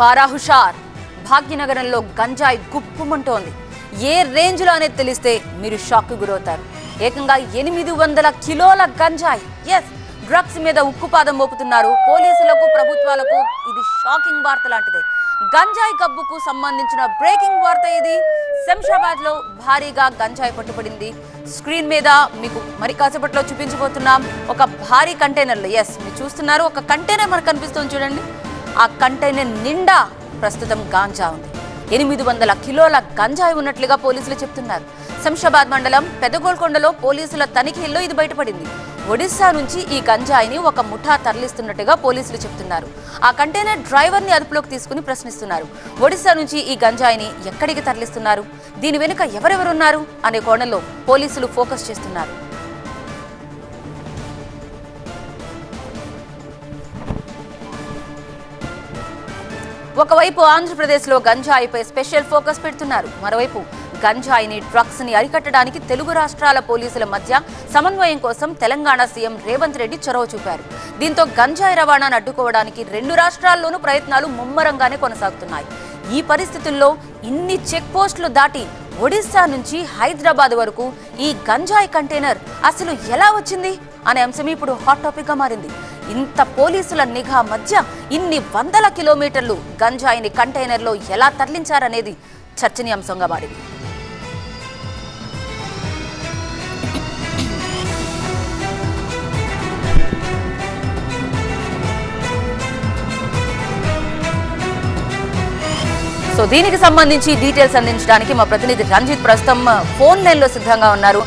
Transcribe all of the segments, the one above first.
పారాహుషార్. భాగ్యనగరంలో గంజాయి గుప్పుమంటోంది. ఏ రేంజ్లో అనేది తెలిస్తే మీరు షాక్ గురవుతారు. ఏకంగా ఎనిమిది వందల కిలోల గంజాయి. ఎస్ డ్రగ్స్ మీద ఉక్కుపాదం మోపుతున్నారు పోలీసులకు ప్రభుత్వాలకు. ఇది షాకింగ్ వార్త లాంటిదే. గంజాయి గబ్బుకు సంబంధించిన బ్రేకింగ్ వార్త ఇది. శంషాబాద్లో భారీగా గంజాయి పట్టుబడింది. స్క్రీన్ మీద మీకు మరి కాసేపట్లో చూపించబోతున్నాం. ఒక భారీ కంటైనర్లు ఎస్ మీరు చూస్తున్నారు. ఒక కంటైనర్ మనకు కనిపిస్తుంది చూడండి. ఆ కంటైనర్ నిండా ప్రస్తుతం గాంజా ఉంది. ఎనిమిది వందల కిలోల గంజాయి ఉన్నట్లుగా పోలీసులు చెప్తున్నారు. శంషాబాద్ మండలం పెదగోల్కొండలో పోలీసుల తనిఖీల్లో ఇది బయటపడింది. ఒడిశా నుంచి ఈ గంజాయిని ఒక ముఠా తరలిస్తున్నట్టుగా పోలీసులు చెప్తున్నారు. ఆ కంటైనర్ డ్రైవర్ని అదుపులోకి తీసుకుని ప్రశ్నిస్తున్నారు. ఒడిశా నుంచి ఈ గంజాయిని ఎక్కడికి తరలిస్తున్నారు? దీని వెనుక ఎవరెవరున్నారు? అనే కోణంలో పోలీసులు ఫోకస్ చేస్తున్నారు. ఒకవైపు ఆంధ్రప్రదేశ్లో గంజాయిపై స్పెషల్ ఫోకస్ పెడుతున్నారు. మరోవైపు గంజాయిని డ్రగ్స్ని అరికట్టడానికి తెలుగు రాష్ట్రాల పోలీసుల మధ్య సమన్వయం కోసం తెలంగాణ సీఎం రేవంత్ రెడ్డి చొరవ చూపారు. దీంతో గంజాయి రవాణాను అడ్డుకోవడానికి రెండు రాష్ట్రాల్లోనూ ప్రయత్నాలు ముమ్మరంగానే కొనసాగుతున్నాయి. ఈ పరిస్థితుల్లో ఇన్ని చెక్ పోస్టులు దాటి ఒడిశా నుంచి హైదరాబాద్ వరకు ఈ గంజాయి కంటైనర్ అసలు ఎలా వచ్చింది? అనే అంశం ఇప్పుడు హాట్ టాపిక్గా మారింది. ఇంత పోలీసుల నిఘా మధ్య ఇన్ని వందల కిలోమీటర్లు గంజాయిని కంటైనర్లో ఎలా తరలించారనేది చర్చనీయాంశంగా మారింది. సో దీనికి సంబంధించి డీటెయిల్స్ అందించడానికి మా ప్రతినిధి రంజిత్ ప్రస్తుతం ఫోన్ లైన్లో సిద్ధంగా ఉన్నారు.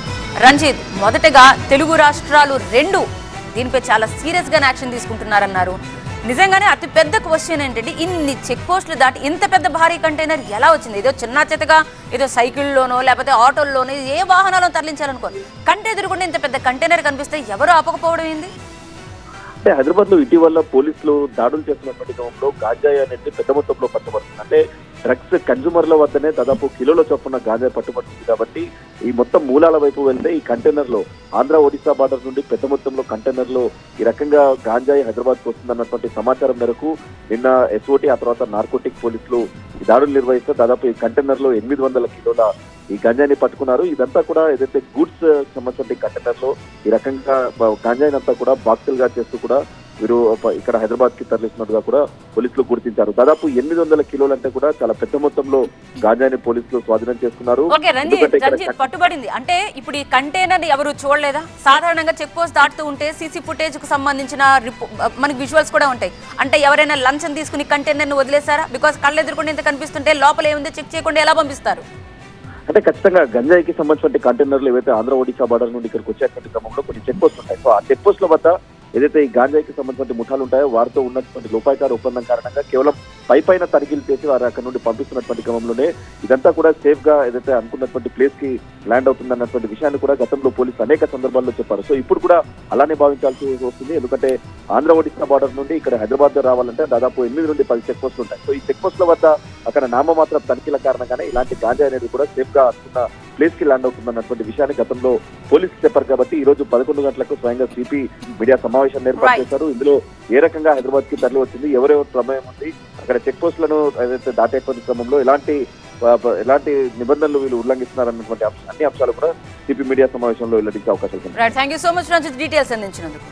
రంజిత్ మొదటగా తెలుగు రాష్ట్రాలు రెండు దీనిపై చాలా సీరియస్గా యాక్షన్ తీసుకుంటున్నారన్నారు. నిజంగానే అతి పెద్ద క్వశ్చన్ ఏంటంటే ఇన్ని చెక్ పోస్టులు దాటి ఇంత పెద్ద భారీ కంటైనర్ ఎలా వచ్చింది? ఏదో చిన్న చేతగా ఏదో సైకిల్లోనో లేకపోతే ఆటోల్లోనో ఏ వాహనాలను తరలించాలనుకో కంటే ఎదురుకుండా ఇంత పెద్ద కంటైనర్ కనిపిస్తే ఎవరు ఆపకపోవడం ఏంది? అంటే హైదరాబాద్లో ఇటీవల పోలీసులు దాడులు చేస్తున్నటువంటి క్రమంలో గాంజాయి అనేది పెద్ద మొత్తంలో పట్టుబడుతుంది. అంటే డ్రగ్స్ కన్జ్యూమర్ల వద్దనే దాదాపు కిలోల చొప్పున గాంజాయి పట్టుబడుతుంది కాబట్టి ఈ మొత్తం మూలాల వైపు వెళ్తే ఈ కంటైనర్లో ఆంధ్ర ఒడిశా బార్డర్ నుండి పెద్ద మొత్తంలో కంటైనర్లో ఈ రకంగా గాంజాయి హైదరాబాద్కు వస్తుందన్నటువంటి సమాచారం మేరకు నిన్న ఎస్ఓటి ఆ తర్వాత నార్కోటిక్ పోలీసులు ఈ దాడులు నిర్వహిస్తే దాదాపు ఈ కంటైనర్లో ఎనిమిది వందల కిలోల ఈ గంజాయిని పట్టుకున్నారు. ఇదంతా కూడా ఏదైతే గూడ్స్ సంబంధించిన కంటైనర్లో ఈ రకంగా గంజాయిని అంతా కూడా బాక్సులుగా చేస్తూ కూడా వీరు ఇక్కడ హైదరాబాద్కి తరలిస్తున్నట్టుగా కూడా పోలీసులు గుర్తించారు. దాదాపు ఎనిమిది వందల కిలోలు అంటే కూడా చాలా పెద్ద మొత్తంలో గాంజాయిని పోలీసులు స్వాధీనం చేసుకున్నారు. పట్టుబడింది. అంటే ఇప్పుడు ఈ కంటైనర్ ఎవరు చూడలేదా? సాధారణంగా చెక్ పోస్ట్ దాటుతూ ఉంటే సీసీ ఫుటేజ్కు సంబంధించిన మనకి విజువల్స్ కూడా ఉంటాయి. అంటే ఎవరైనా లంచం తీసుకుని కంటైనర్ను వదిలేశారా? బికాస్ కళ్ళు ఎదురుకుండా ఇంత కనిపిస్తుంటే లోపల ఏముందో చెక్ చేయకుండా ఎలా పంపిస్తారు? అంటే ఖచ్చితంగా గంజాయికి సంబంధించిన కంటైనర్లు ఏవైతే ఆంధ్ర ఒడిశా బార్డర్ నుండి ఇక్కడికి వచ్చేటువంటి క్రమంలో కొన్ని చెక్ పోస్ట్ ఉంటాయి. సో ఆ చెక్ పోస్టుల వద్ద ఏదైతే ఈ గాంజాయికి సంబంధించిన ముఠాలు ఉంటాయో వారితో ఉన్నటువంటి లోపాయికార ఒప్పందం కారణంగా కేవలం పై పైన తనిఖీలు చేసి వారు అక్కడ నుండి పంపిస్తున్నటువంటి క్రమంలోనే ఇదంతా కూడా సేఫ్గా ఏదైతే అనుకున్నటువంటి ప్లేస్కి ల్యాండ్ అవుతుంది అన్నటువంటి విషయాన్ని కూడా గతంలో పోలీసులు అనేక సందర్భాల్లో చెప్పారు. సో ఇప్పుడు కూడా అలానే భావించాల్సి వస్తుంది. ఎందుకంటే ఆంధ్ర ఒడిశా బార్డర్ నుండి ఇక్కడ హైదరాబాద్ రావాలంటే దాదాపు ఎనిమిది నుండి పది చెక్ పోస్టులు ఉంటాయి. సో ఈ చెక్ పోస్టుల వద్ద అక్కడ నామమాత్రం తనిఖీల కారణంగానే ఇలాంటి గాంజా అనేది కూడా సేఫ్గా అనుకున్న ప్లేస్కి ల్యాండ్ అవుతుంది అన్నటువంటి విషయాన్ని గతంలో పోలీసులు చెప్పారు కాబట్టి ఈ రోజు పదకొండు గంటలకు స్వయంగా సిపి మీడియా సమావేశాన్ని ఏర్పాటు. చేశారు. ఇందులో ఏ రకంగా హైదరాబాద్కి తరలి వచ్చింది ఎవరెవరు ప్రమేయం ఉంది అక్కడ చెక్ పోస్టులను ఏదైతే దాటేటువంటి క్రమంలో ఎలాంటి ఎలాంటి నిబంధనలు వీళ్ళు ఉల్లంఘిస్తున్నారన్నటువంటి అంశ- అన్ని అంశాలు కూడా సిపి మీడియా సమావేశంలో వెల్లడించే thank you so much Ranjith details అందించినందుకు.